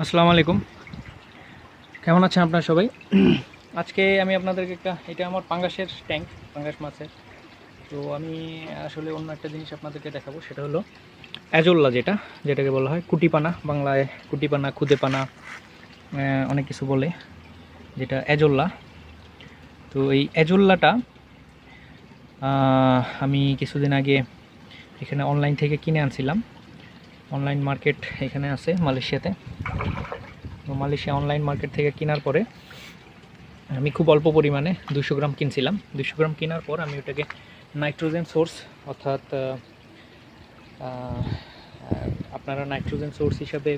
আসসালামু আলাইকুম। কেমন আছেন আপনারা সবাই? আজকে আমি আপনাদেরকে একটা, এটা আমার পাঙ্গাসের ট্যাঙ্ক, পাঙ্গাস মাছের। তো আমি আসলে অন্য একটা জিনিস আপনাদেরকে দেখাবো, সেটা হলো অ্যাজোল্লা যেটা, যেটাকে বলা হয় কুটিপানা, বাংলায় কুটিপানা, খুদেপানা অনেক কিছু বলে, যেটা অ্যাজোল্লা। তো এই অ্যাজোল্লাটা আমি কিছুদিন আগে এখানে অনলাইন থেকে কিনে আনছিলাম। অনলাইন মার্কেট এখানে আছে, মালয়েশিয়াতে। তো মালয়েশিয়া অনলাইন মার্কেট থেকে কেনার পরে আমি খুব অল্প পরিমাণে দুশো গ্রাম কিনছিলাম। দুশো গ্রাম কেনার পর আমি ওটাকে নাইট্রোজেন সোর্স অর্থাৎ আপনারা নাইট্রোজেন সোর্স হিসাবে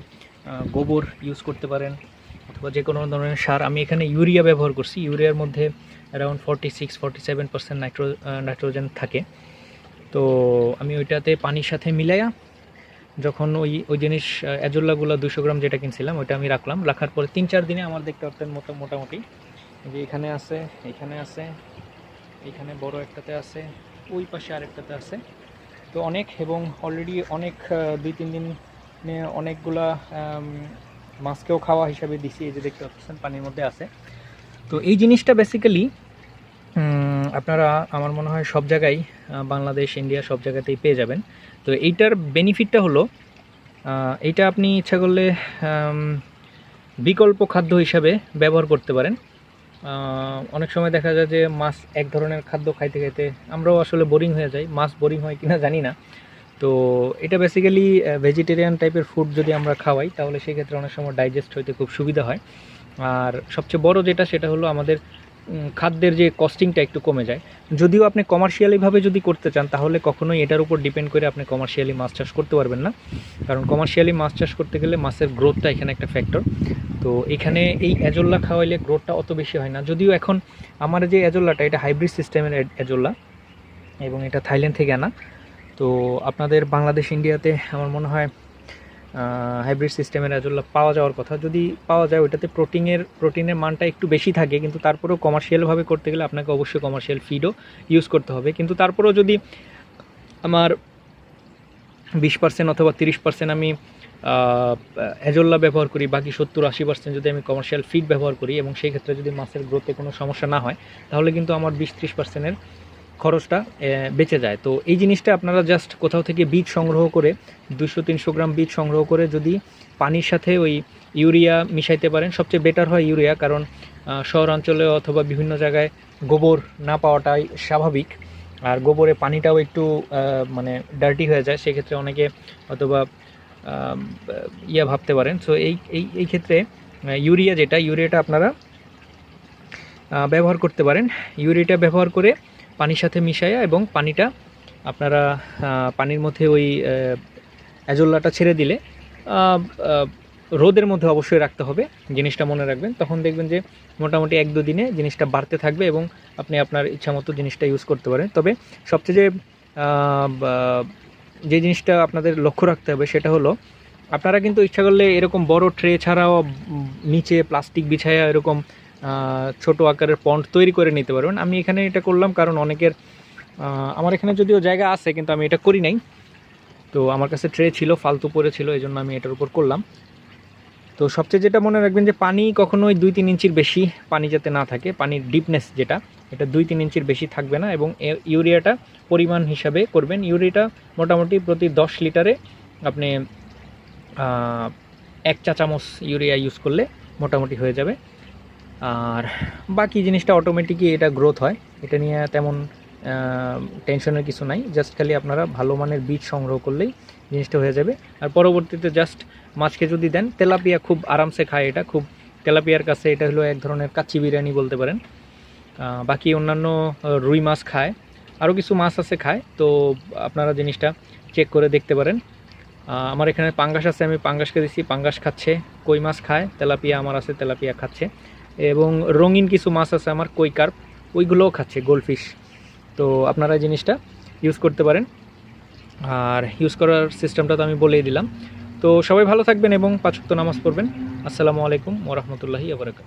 গোবর ইউজ করতে পারেন অথবা যে কোনো ধরনের সার। আমি এখানে ইউরিয়া ব্যবহার করছি। ইউরিয়ার মধ্যে around forty six forty seven percent nitro nitrogen থাকে। তো আমি ওইটাতে পানির সাথে মিলাইয়া যখন ওই ওই জিনিস অ্যাজোল্লাগুলো দুশো গ্রাম যেটা কিনছিলাম, ওইটা আমি রাখলাম। রাখার পরে তিন চার দিনে আমার দেখতে পারতেন মতো, মোটামুটি। যে এখানে আছে এখানে আছে, এখানে বড় একটাতে আছে, ওই পাশে আরেকটাতে আছে। তো অনেক এবং অলরেডি অনেক দুই তিন দিনে অনেকগুলা মাছকেও খাওয়া হিসাবে দিছি, এই যে দেখতে পাচ্ছেন, পানির মধ্যে আছে। তো এই জিনিসটা বেসিক্যালি আপনারা, আমার মনে হয় সব জায়গায় বাংলাদেশ, ইন্ডিয়া সব জায়গাতেই পেয়ে যাবেন। তো এইটার বেনিফিটটা হলো এইটা আপনি ইচ্ছা করলে বিকল্প খাদ্য হিসাবে ব্যবহার করতে পারেন। অনেক সময় দেখা যায় যে মাছ এক ধরনের খাদ্য খাইতে খাইতে আমরাও আসলে বোরিং হয়ে যাই। মাছ বোরিং হয় কিনা জানি না। তো এটা বেসিক্যালি ভেজিটেরিয়ান টাইপের ফুড যদি আমরা খাওয়াই, তাহলে সেক্ষেত্রে অনেক সময় ডাইজেস্ট হইতে খুব সুবিধা হয়। আর সবচেয়ে বড় যেটা, সেটা হলো আমাদের খাদ্যের যে কস্টিংটা একটু কমে যায়। যদিও আপনি কমার্শিয়ালিভাবে যদি করতে চান, তাহলে কখনোই এটার উপর ডিপেন্ড করে আপনি কমার্শিয়ালি মাছ চাষ করতে পারবেন না। কারণ কমার্শিয়ালি মাছ চাষ করতে গেলে মাছের গ্রোথটা এখানে একটা ফ্যাক্টর তো এখানে এই অ্যাজোল্লা খাওয়াইলে গ্রোথটা অত বেশি হয় না। যদিও এখন আমার যে অ্যাজোল্লাটা এটা হাইব্রিড সিস্টেমের অ্যাজোল্লা এবং এটা থাইল্যান্ড থেকে আনা। তো আপনাদের বাংলাদেশ, ইন্ডিয়াতে আমার মনে হয় হাইব্রিড সিস্টেমের অ্যাজোল্লা পাওয়া যাওয়ার কথা। যদি পাওয়া যায়, ওইটাতে প্রোটিনের প্রোটিনের মানটা একটু বেশি থাকে, কিন্তু তারপরেও কমার্শিয়ালভাবে করতে গেলে আপনাকে অবশ্যই কমার্শিয়াল ফিডও ইউজ করতে হবে। কিন্তু তারপরেও যদি আমার বিশ পার্সেন্ট অথবা তিরিশ পার্সেন্ট আমি অ্যাজোল্লা ব্যবহার করি, বাকি সত্তর, আশি পার্সেন্ট যদি আমি কমার্শিয়াল ফিড ব্যবহার করি, এবং সেই ক্ষেত্রে যদি মাছের গ্রোথে কোনো সমস্যা না হয়, তাহলে কিন্তু আমার বিশ ত্রিশ পার্সেন্টের খরচটা বেঁচে যায়। তো এই জিনিসটা আপনারা জাস্ট কোথাও থেকে বীজ সংগ্রহ করে, দুশো, তিনশো গ্রাম বীজ সংগ্রহ করে যদি পানির সাথে ওই ইউরিয়া মিশাইতে পারেন, সবচেয়ে বেটার হয় ইউরিয়া, কারণ শহরাঞ্চলে অথবা বিভিন্ন জায়গায় গোবর না পাওয়াটাই স্বাভাবিক। আর গোবরে পানিটাও একটু মানে ডার্টি হয়ে যায়, সেক্ষেত্রে অনেকে অথবা ইয়া ভাবতে পারেন। সো এই এই এই ক্ষেত্রে ইউরিয়া যেটা, ইউরিয়াটা আপনারা ব্যবহার করতে পারেন। ইউরিয়াটা ব্যবহার করে পানির সাথে মিশাইয়া এবং পানিটা আপনারা পানির মধ্যে ওই অ্যাজোল্লাটা ছেড়ে দিলে রোদের মধ্যে অবশ্যই রাখতে হবে। জিনিসটা মনে রাখবেন। তখন দেখবেন যে মোটামুটি এক দু দিনে জিনিসটা বাড়তে থাকবে এবং আপনি আপনার ইচ্ছামতো জিনিসটা ইউজ করতে পারেন। তবে সবচেয়ে যে যে জিনিসটা আপনাদের লক্ষ্য রাখতে হবে সেটা হলো, আপনারা কিন্তু ইচ্ছা করলে এরকম বড় ট্রে ছাড়াও নিচে প্লাস্টিক বিছায়া এরকম ছোট আকারের পন্ড তৈরি করে নিতে পারবেন। আমি এখানে এটা করলাম কারণ অনেকের আমার এখানে যদিও জায়গা আছে, কিন্তু আমি এটা করি নাই। তো আমার কাছে ট্রে ছিল, ফালতু পরে ছিল এই জন্য আমি এটার উপর করলাম। তো সবচেয়ে যেটা মনে রাখবেন যে পানি কখনোই দুই তিন ইঞ্চির বেশি পানি যাতে না থাকে, পানির ডিপনেস যেটা, এটা দুই তিন ইঞ্চির বেশি থাকবে না এবং ইউরিয়াটা পরিমাণ হিসাবে করবেন। ইউরিয়াটা মোটামুটি প্রতি দশ লিটারে আপনি এক চা চামচ ইউরিয়া ইউজ করলে মোটামুটি হয়ে যাবে। আর বাকি জিনিসটা অটোমেটিকই এটা গ্রোথ হয়। এটা নিয়ে তেমন টেনশনের কিছু নাই। জাস্ট খালি আপনারা ভালো মানের বীজ সংগ্রহ করলেই জিনিসটা হয়ে যাবে। আর পরবর্তীতে জাস্ট মাছকে যদি দেন, তেলাপিয়া খুব আরামসে খায় এটা। খুব তেলাপিয়ার কাছে এটা হলো এক ধরনের কাচ্চি বিরিয়ানি বলতে পারেন। বাকি অন্যান্য রুই মাছ খায়। আরও কিছু মাছ আছে খায়। তো আপনারা জিনিসটা চেক করে দেখতে পারেন। আমার এখানে পাঙ্গাস আছে, আমি পাঙ্গাসকে দিচ্ছি পাঙ্গাস খাচ্ছে, কই মাছ খায়? তেলাপিয়া আমার আছে, তেলাপিয়া খাচ্ছে। এবং রঙিন কিছু মাছ আছে আমার কই কার্প, ওইগুলোও খাচ্ছে গোল্ডফিশ। তো আপনারা জিনিসটা ইউজ করতে পারেন। আর ইউজ করার সিস্টেমটা তো আমি বলেই দিলাম। তো সবাই ভালো থাকবেন এবং পাঁচক্ত নামাজ পড়বেন। আসসালামু আলাইকুম ওরহমতুল্লাহি আবরাকাত